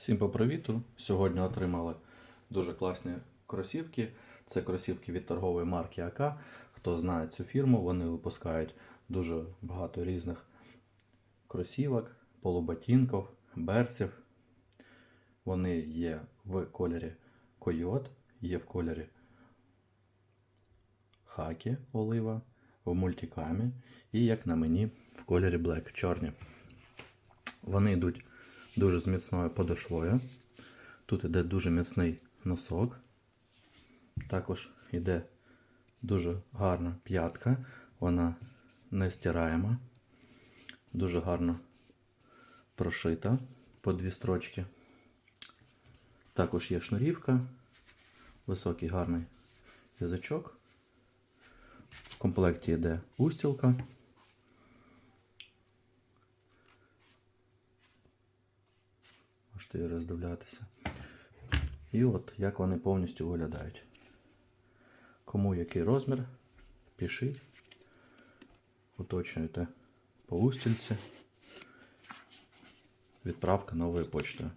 Всім по привіту! Сьогодні отримали дуже класні кросівки. Це кросівки від торгової марки АК. Хто знає цю фірму, вони випускають дуже багато різних кросівок, полуботинків, берців. Вони є в кольорі койот, є в кольорі хакі олива, в мультикамі і, як на мені, в кольорі Black чорні. Вони йдуть дуже з міцною подошвою. Тут іде дуже міцний носок. Також йде дуже гарна п'ятка. Вона не стираєма. Дуже гарно прошита по дві строчки. Також є шнурівка, високий гарний язичок. В комплекті йде устілка. Можете її роздивлятися. І от як вони повністю виглядають. Кому який розмір, пишіть, уточнюйте по устільці. Відправка новою почтою.